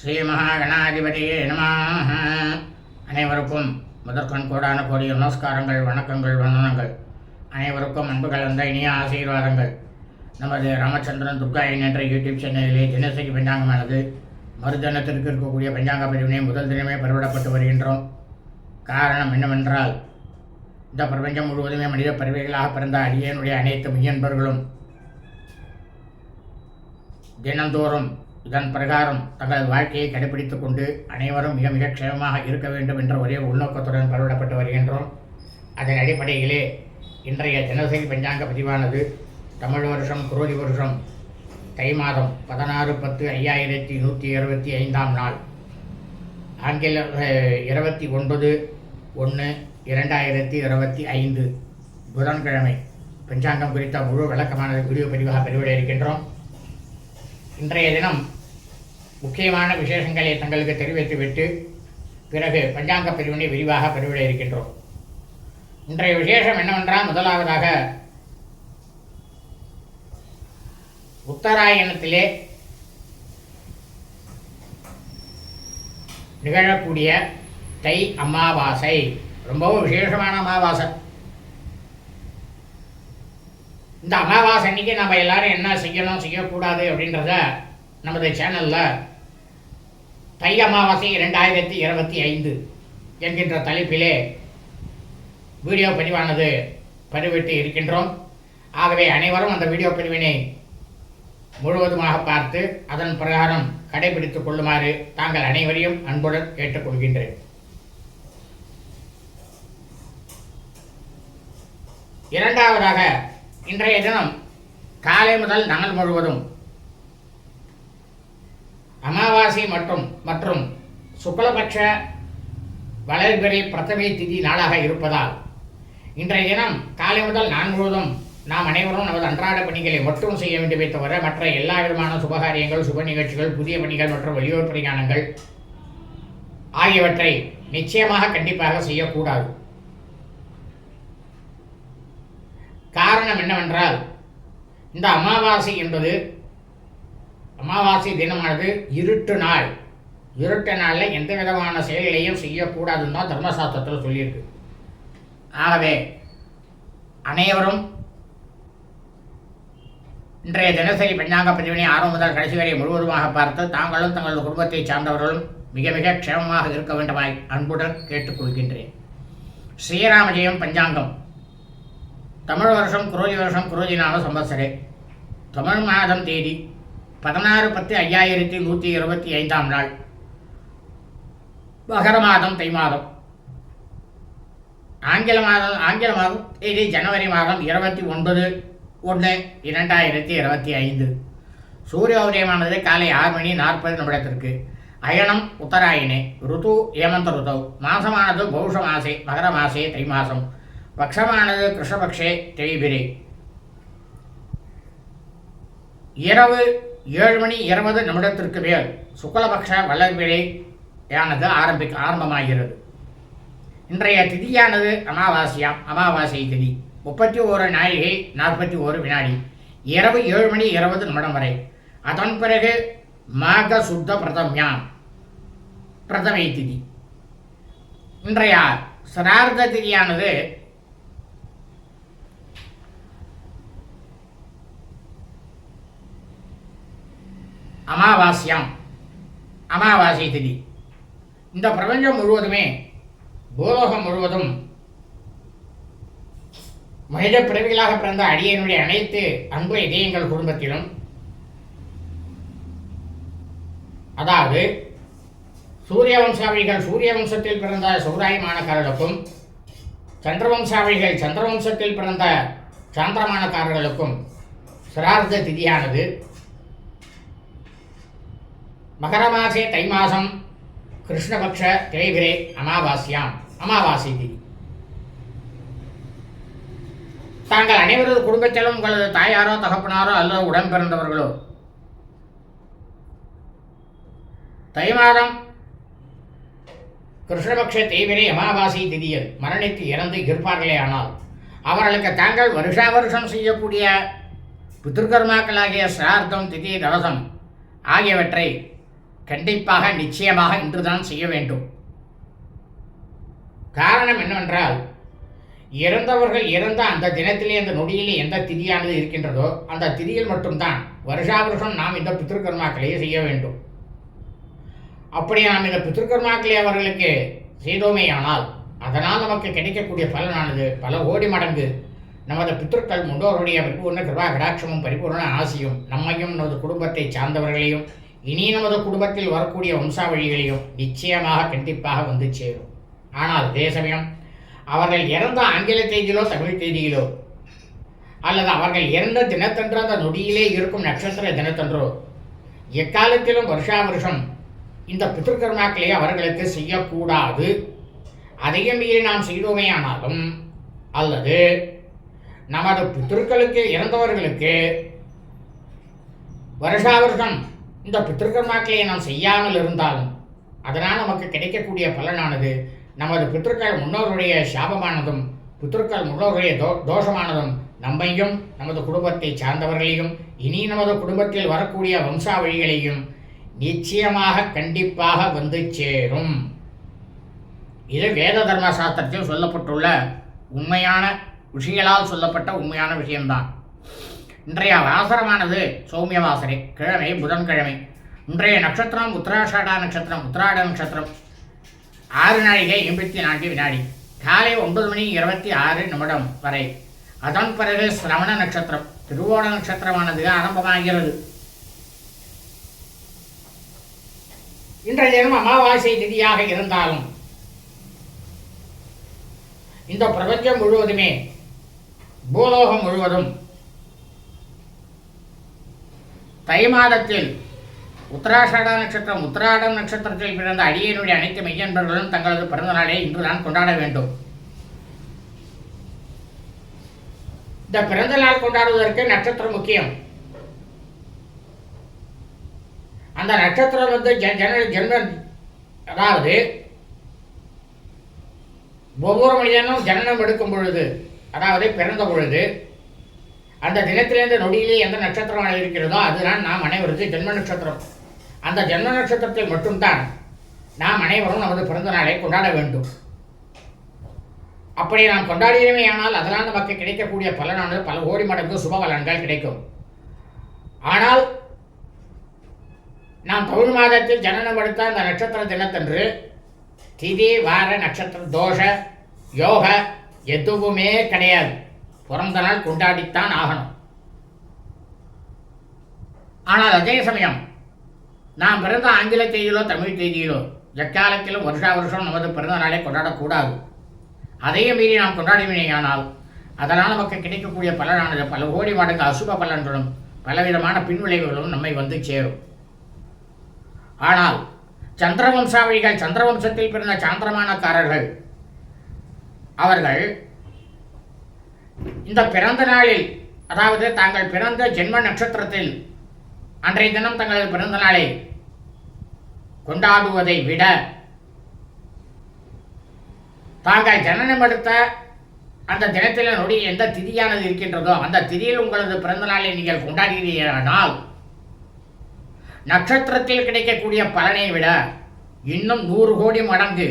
ஸ்ரீ மகாகணாதிபதியே நமாக அனைவருக்கும் முதற்கண் கோடான கோடிய நமஸ்காரங்கள் வணக்கங்கள் வந்தனங்கள். அனைவருக்கும் அன்பு கலந்த இனிய ஆசீர்வாதங்கள். நமது ராமச்சந்திரன் துர்காயன் என்ற யூடியூப் சேனலிலே தினசரி பஞ்சாங்கமானது மறுதினத்திற்கு இருக்கக்கூடிய பஞ்சாங்க பிரிவினை முதல் தினமே பரவிடப்பட்டு வருகின்றோம். காரணம் என்னவென்றால் இந்த பிரபஞ்சம் முழுவதுமே மனித பறவைகளாக பிறந்த அடியனுடைய அனைத்து மெய்யன்பர்களும் தினந்தோறும் இதன் பிரகாரம் தங்களது வாழ்க்கையை கடைபிடித்துக் கொண்டு அனைவரும் மிக மிக க்ஷேமமாக இருக்க வேண்டும் என்ற ஒரே உள்நோக்கத்துடன் பரவிடப்பட்டு வருகின்றோம். அதன் அடிப்படையிலே இன்றைய தினசரி பஞ்சாங்க பதிவானது தமிழ் வருஷம் குரோதி வருஷம் தை மாதம் பதினாறு பத்து ஐயாயிரத்தி நூற்றி இருபத்தி ஐந்தாம் நாள். ஆங்கில இருபத்தி ஒன்பது ஒன்று இரண்டாயிரத்தி இருபத்தி ஐந்து புதன்கிழமை. பஞ்சாங்கம் குறித்த முழு விளக்கமான வீடியோ பதிவாக பதிவிட இருக்கின்றோம். இன்றைய தினம் முக்கியமான விசேஷங்களை தங்களுக்கு தெரிவித்துவிட்டு பிறகு பஞ்சாங்க பிரிவினை விரிவாக பெருவிட இருக்கின்றோம். இன்றைய விசேஷம் என்னவென்றால் முதலாவதாக உத்தராயணத்திலே நிகழக்கூடிய தை அமாவாசை. ரொம்பவும் விசேஷமான அமாவாசை. இந்த அமாவாசை அன்னைக்கு நம்ம எல்லாரும் என்ன செய்யணும் செய்யக்கூடாது அப்படின்றத நமது சேனலில் தை அமாவாசை இரண்டாயிரத்தி இருபத்தி ஐந்து என்கின்ற தலைப்பிலே வீடியோ பதிவானது பதிவிட்டு இருக்கின்றோம். ஆகவே அனைவரும் அந்த வீடியோ பதிவினை முழுவதுமாக பார்த்து அதன் பிரகாரம் கடைபிடித்துக் கொள்ளுமாறு தாங்கள் அனைவரையும் அன்புடன் கேட்டுக்கொள்கின்றேன். இரண்டாவதாக இன்றைய தினம் காலை முதல் நாள் முழுவதும் அமாவாசை மற்றும் மற்றும் சுக்லபட்ச வளர்பிறை பிரதமை திதி நாளாக இருப்பதால் இன்றைய தினம் காலை முதல் நான் முழுவதும் நாம் அனைவரும் நமது அன்றாட பணிகளை மட்டும் செய்ய வேண்டுமே தவிர மற்ற எல்லா விதமான சுபகாரியங்கள் சுப நிகழ்ச்சிகள் புதிய பணிகள் மற்றும் வெளியூர் பிரயாணங்கள் ஆகியவற்றை நிச்சயமாக கண்டிப்பாக செய்யக்கூடாது. காரணம் என்னவென்றால் இந்த அமாவாசை என்பது அமாவாசை தினமானது இருட்டு நாள். இருட்டு நாளில் எந்த விதமான செயல்களையும் செய்யக்கூடாதுன்னு தான் தர்மசாஸ்திரத்தில் சொல்லியிருக்கு. ஆகவே அனைவரும் இன்றைய தினசரி பஞ்சாங்க பதிவினை ஆரம்ப முதல் கடைசி வரை முழுவதுமாக பார்த்து தாங்களும் தங்களது குடும்பத்தை சார்ந்தவர்களும் மிக மிக க்ஷேமமாக இருக்க வேண்டுமாய் அன்புடன் கேட்டுக்கொள்கின்றேன் ஸ்ரீராமஜெயம் பஞ்சாங்கம். தமிழ் வருஷம் குரோதி வருஷம் குரோதி நாம சம்பத்சரே. தமிழ் மாதம் தேதி பதினாறு பத்து ஐயாயிரத்தி நூற்றி இருபத்தி ஐந்தாம் நாள். மகர மாதம் தை மாதம். ஆங்கில மாதம் ஆங்கில மாதம் தேதி ஜனவரி மாதம் இருபத்தி ஒன்பது ஒன்று இரண்டாயிரத்தி இருபத்தி ஐந்து. சூரிய உதயமானது காலை ஆறு மணி நாற்பது நிமிடத்திற்கு. அயனம் உத்தராயணே ருது ஏமந்த ருதவ் மாசமானது பௌஷ மாசே மகர மாசே தை மாசம். பக்ஷமானது கிருஷ்ணபக்ஷே தேய்பிரே. இரவு ஏழு மணி இருபது நிமிடத்திற்கு மேல் சுக்லபக்ஷ வளர்விழையானது ஆரம்பிக்க ஆரம்பமாகிறது. இன்றைய திதியானது அமாவாசையாம் அமாவாசை திதி. முப்பத்தி ஓரு நாழிகை நாற்பத்தி ஓரு வினாடி. இரவு ஏழு மணி இருபது நிமிடம் வரை. அதன் பிறகு மாக சுத்த பிரதம்யாம் பிரதமை திதி. இன்றைய சிரார்த்த திதியானது அமாவாசியம் அமாவாசை திதி. இந்த பிரபஞ்சம் முழுவதுமே பூலோகம் முழுவதும் மனித பிறவிகளாக பிறந்த அடியனுடைய அனைத்து அன்பு இதயங்கள் குடும்பத்திலும் அதாவது சூரிய வம்சாவளிகள் சூரிய வம்சத்தில் பிறந்த சௌராயமானக்காரர்களுக்கும் சந்திரவம்சாவளிகள் சந்திரவம்சத்தில் பிறந்த சாந்திரமானக்காரர்களுக்கும் சிரார்த்த திதியானது மகர மாசே தை மாசம் கிருஷ்ணபக்ஷ திரைபிரே அமாவாசியாம் அமாவாசை திதி தாங்கள் அனைவரது குடும்பத்திலும் உங்களது தாயாரோ தகப்பனாரோ அல்லது உடன் பிறந்தவர்களோ தை மாதம் கிருஷ்ணபக்ஷ தேவிரே அமாவாசை திதியில் மரணித்து இறந்து இருப்பார்களே ஆனால் அவர்களுக்கு தாங்கள் வருஷா வருஷம் செய்யக்கூடிய பித்திருக்கர்மாக்களாகிய சிரார்த்தம் திதி தவசம் ஆகியவற்றை கண்டிப்பாக நிச்சயமாக இன்றுதான் செய்ய வேண்டும். காரணம் என்னவென்றால் இறந்தவர்கள் இறந்த அந்த தினத்திலே அந்த நொடியிலே எந்த திதியானது இருக்கின்றதோ அந்த திதியில் மட்டும்தான் வருஷா வருஷம் நாம் இந்த பித்திருக்கர்மாக்களையே செய்ய வேண்டும். அப்படி நாம் இந்த பித்திருக்கர்மாக்களை அவர்களுக்கு செய்தோமேயானால் அதனால் நமக்கு கிடைக்கக்கூடிய பலனானது பல கோடி மடங்கு நமது பித்திருக்கள் முன்னோருடைய பரிபூர்ண கிருபா கடாட்சமும் பரிபூர்ண ஆசியும் நம்மையும் நமது குடும்பத்தை சார்ந்தவர்களையும் இனி நமது குடும்பத்தில் வரக்கூடிய வம்சாவழிகளையும் நிச்சயமாக கண்டிப்பாக வந்து சேரும். ஆனால் அதே சமயம் அவர்கள் இறந்த ஆங்கில தேதியிலோ தமிழ் தேதியிலோ அல்லது அவர்கள் இறந்த தினத்தன்று அந்த நொடியிலே இருக்கும் நட்சத்திர தினத்தன்றோ எக்காலத்திலும் வருஷா வருஷம் இந்த பித்திருக்கர்மாக்களை அவர்களுக்கு செய்யக்கூடாது. அதையும் மீறி நாம் செய்தோமே ஆனாலும் அல்லது நமது பித்திருக்களுக்கு இறந்தவர்களுக்கு வருஷா வருஷம் இந்த பித்திருக்கர்மாக்களை நாம் செய்யாமல் இருந்தாலும் அதனால் நமக்கு கிடைக்கக்கூடிய பலனானது நமது பித்திருக்கள் முன்னோருடைய சாபமானதும் பித்திருக்கள் முன்னோருடைய தோ தோஷமானதும் நம்மையும் நமது குடும்பத்தை சார்ந்தவர்களையும் இனி நமது குடும்பத்தில் வரக்கூடிய வம்சாவழிகளையும் நிச்சயமாக கண்டிப்பாக வந்து சேரும். இது வேத தர்ம சாஸ்திரத்தில் சொல்லப்பட்டுள்ள உண்மையான விஷயங்களால் சொல்லப்பட்ட உண்மையான விஷயம்தான். இன்றைய வாசரமானது சௌமிய வாசரே கிழமை புதன்கிழமை. இன்றைய நட்சத்திரம் உத்தராஷாடா நட்சத்திரம் உத்தராட நட்சத்திரம். ஆறு நாழிகை எண்பத்தி நான்கு வினாடி. காலை ஒன்பது மணி இருபத்தி ஆறு நிமிடம் வரை. அதன் பிறகு சிரவண நட்சத்திரம். திருவோண நட்சத்திரமானது ஆரம்பமாகிறது. இன்றைய தினம் அமாவாசை திதியாக இருந்தாலும் இந்த பிரபஞ்சம் முழுவதுமே பூலோகம் முழுவதும் தை மாதத்தில் உத்தராஷாட நட்சத்திரம் உத்தராடம் நட்சத்திரத்தில் பிறந்த அடியனுடைய அனைத்து மெய்யன்பர்களும் தங்களது பிறந்த நாளை இன்றுதான் கொண்டாட வேண்டும். இந்த பிறந்த நாள் கொண்டாடுவதற்கு நட்சத்திரம் முக்கியம். அந்த நட்சத்திரம் வந்து ஜன ஜென்ம அதாவது ஒவ்வொரு மனிதனும் ஜனனம் எடுக்கும் பொழுது அதாவது பிறந்த பொழுது அந்த தினத்திலிருந்து நொடியிலே எந்த நட்சத்திரம் இருக்கிறதோ அதுதான் நாம் அனைவருக்கு ஜென்ம நட்சத்திரம். அந்த ஜென்ம நட்சத்திரத்தில் மட்டும்தான் நாம் அனைவரும் நமது பிறந்த நாளை கொண்டாட வேண்டும். அப்படி நாம் கொண்டாடினமே ஆனால் அதனால் நமக்கு கிடைக்கக்கூடிய பலனானது பல கோடி மடங்கு சுப பலன்கள் கிடைக்கும். ஆனால் நாம் தமிழ் மாதத்தில் ஜனனம் எடுத்த அந்த நட்சத்திர தினத்தன்று திதி வார நட்சத்திர தோஷ யோக எதுவுமே கிடையாது. பிறந்த நாள் கொண்டாடித்தான் ஆகணும். ஆனால் அதே சமயம் நாம் பிறந்த ஆங்கில தேதியிலோ தமிழ் தேதியிலோ எக்காலத்திலும் வருஷா வருஷம் நமது பிறந்த நாளை கொண்டாடக்கூடாது. அதையும் மீறி நாம் கொண்டாடினேயானால் அதனால் நமக்கு கிடைக்கக்கூடிய பலனானது பல கோடி மடங்கு அசுப பலன்களும் பலவிதமான பின்விளைவுகளும் நம்மை வந்து சேரும். ஆனால் சந்திரவம்சாவளிகள் சந்திரவம்சத்தில் பிறந்த சாந்திரமானக்காரர்கள் அவர்கள் இந்த பிறந்த நாளில் அதாவது தாங்கள் பிறந்த ஜென்ம நட்சத்திரத்தில் அன்றைய தினம் தங்களது பிறந்த நாளை கொண்டாடுவதை விட தாங்கள் ஜனனம் எடுத்த அந்த தினத்தில் நொடி எந்த திதியானது இருக்கின்றதோ அந்த திதியில் உங்களது பிறந்த நாளை நீங்கள் கொண்டாடுகிறீர்களானால் நட்சத்திரத்தில் கிடைக்கக்கூடிய பலனை விட இன்னும் நூறு கோடி மடங்கு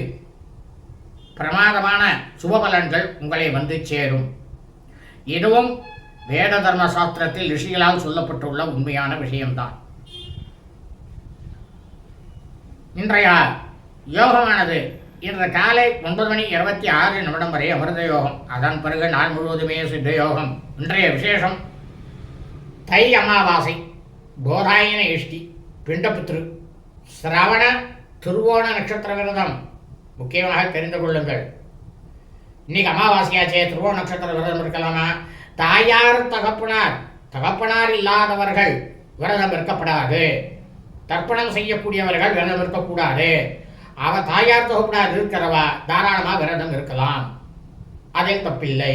பிரமாதமான சுபபலன்கள் உங்களை வந்து சேரும். இதுவும் வேத தர்ம சாஸ்திரத்தில் ரிஷிகளால் சொல்லப்பட்டுள்ள உண்மையான விஷயம்தான். இன்றைய யோகமானது இன்று காலை ஒன்பது மணி இருபத்தி ஆறு நிமிடம் வரை அமிர்த யோகம். அதன் பிறகு நாள் முழுவதுமே சித்த யோகம். இன்றைய விசேஷம் தை அமாவாசை கோதாயன இஷ்டி பிண்டபுத்ரு சிரவண திருவோண நட்சத்திர விரதம். முக்கியமாக தெரிந்து கொள்ளுங்கள். இன்னைக்கு அமாவாசையாச்சே திருவோண நட்சத்திர விரதம் இருக்கலாமா? தாயார் தகப்பனார் தகப்பனார் இல்லாதவர்கள் விரதம் இருக்கப்படாது தர்ப்பணம் செய்யக்கூடியவர்கள் விரதம் இருக்கக்கூடாது. அவ தாயார் தகப்பனார் இருக்கிறவா தாராளமாக விரதம் இருக்கலாம். அதில் தப்பில்லை.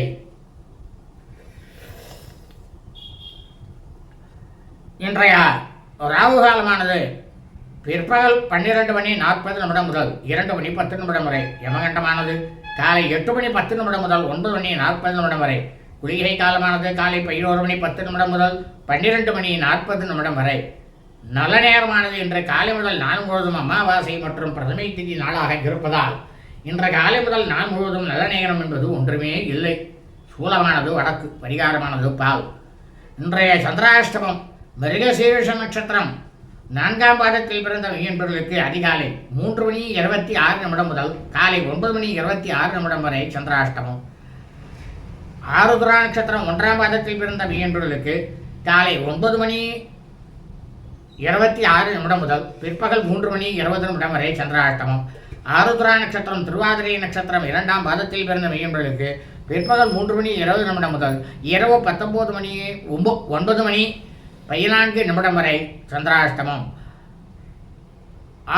இன்றைய ராகு காலமானது பிற்பகல் பன்னிரண்டு மணி நாற்பது நிமிடம் முதல் இரண்டு மணி பத்து நிமிடம் வரை யமகண்டமானது. காலை எட்டு மணி பத்து நிமிடம் முதல் ஒன்பது மணி நாற்பது நிமிடம் வரை. குளிகை காலமானது காலை பதினோரு மணி பத்து நிமிடம் முதல் பன்னிரெண்டு மணி நாற்பது நிமிடம் வரை. நல்ல நேரமானது இன்று காலை முதல் நான் முழுவதும் அமாவாசை மற்றும் பிரதமை திதி நாளாக இருப்பதால் இன்று காலை முதல் நான் முழுவதும் நல்ல நேரம் என்பது ஒன்றுமே இல்லை. சூலமானது வடக்கு பரிகாரமானது பால். இன்றைய சந்திராஷ்டமம் மிருகசீரிஷ நட்சத்திரம். நான்காம் பாதத்தில் பிறந்த மீன்பர்களுக்கு அதிகாலை மூன்று மணி இருபத்தி ஆறு நிமிடம் முதல் காலை ஒன்பது மணி இருபத்தி ஆறு நிமிடம் வரை சந்திராஷ்டமம். ஆருத்ரா நட்சத்திரம் ஒன்றாம் பாதத்தில் பிறந்த மீன்பர்களுக்கு காலை ஒன்பது மணி இருபத்தி ஆறு நிமிடம் முதல் பிற்பகல் மூன்று மணி இருபது நிமிடம் வரை சந்திராஷ்டமம். ஆருத்ரா நட்சத்திரம் திருவாதிரை நட்சத்திரம் இரண்டாம் பாதத்தில் பிறந்த மீன்பர்களுக்கு பிற்பகல் மூன்று மணி இருபது நிமிடம் முதல் இரவு பத்தொன்பது மணி ஒன்பது ஒன்பது மணி பதினான்கு நிமிடம் வரை சந்திராஷ்டமம்.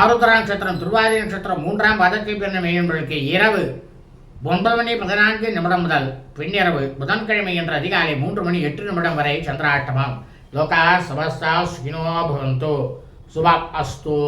ஆருத்ரா நட்சத்திரம் துருவாதி நட்சத்திரம் மூன்றாம் பாதத்தை பிறந்த மீன்பர்களுக்கு இரவு ஒன்பது மணி பதினான்கு நிமிடம் முதல் பின்னிரவு புதன்கிழமை என்ற அதிகாலை மூன்று மணி எட்டு நிமிடம் வரை சந்திராஷ்டமம். லோகா சமஸ்தா சுகினோ பவந்தோ. சுபா அஸ்தோ.